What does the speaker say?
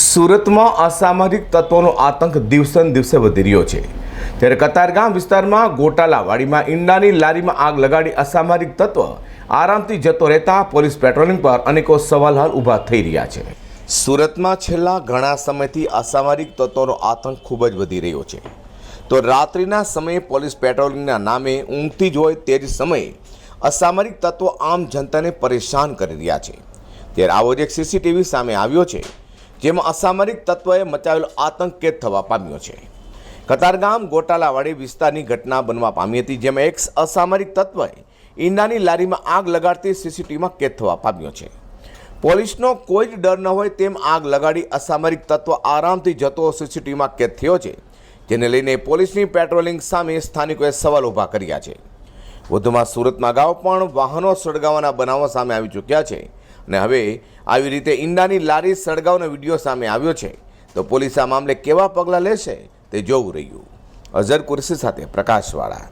સુરતમાં અસામાજિક તત્વોનો આતંક દિવસે દિવસે વધી રહ્યો છે. ત્યારે કતારગામ વિસ્તારમાં ગોટાલાવાડીમાં ઈંડાની લારીમાં આગ લગાડી અસામાજિક તત્વ આરામથી જતો રહેતા પોલીસ પેટ્રોલિંગ પર અનેકો સવાલ હાલ ઊભા થઈ રહ્યા છે. સુરતમાં છેલ્લા ઘણા સમયથી અસામાજિક તત્વોનો આતંક ખૂબ જ વધી રહ્યો છે. તો રાત્રિના સમયે પોલીસ પેટ્રોલિંગના નામે ઊંઘતી જ હોય તે જ સમયે અસામાજિક તત્વો આમ જનતાને પરેશાન કરી રહ્યા છે. ત્યારે આવો જ એક સીસીટીવી સામે આવ્યો છે. જેમાં અસામરિક તત્વોએ મચાવેલો આતંક કેદ થવા પામ્યો છે. કતારગામ ગોટાલાવાડી વિસ્તારની ઘટના બનવા પામી હતી, જેમાં એક અસામરિક તત્વએ ઈંડાની લારીમાં આગ લગાડતી સીસીટીવીમાં કેદ થવા પામ્યો છે. પોલીસનો કોઈ જ ડર ન હોય તેમ આગ લગાડી અસામરિક તત્વ આરામથી જતો સીસીટીવીમાં કેદ થયો છે, જેને લઈને પોલીસની પેટ્રોલિંગ સામે સ્થાનિકોએ સવાલ ઊભા કર્યા છે. વધુમાં સુરતમાં અગાઉ પણ વાહનો સળગાવવાના બનાવો સામે આવી ચૂક્યા છે. અને હવે આવી રીતે ઈંડાની લારી સળગાવનો વીડિયો સામે આવ્યો છે. તો પોલીસ આ મામલે કેવા પગલાં લેશે તે જોવું રહ્યું. અઝર કુરશી સાથે પ્રકાશવાળા.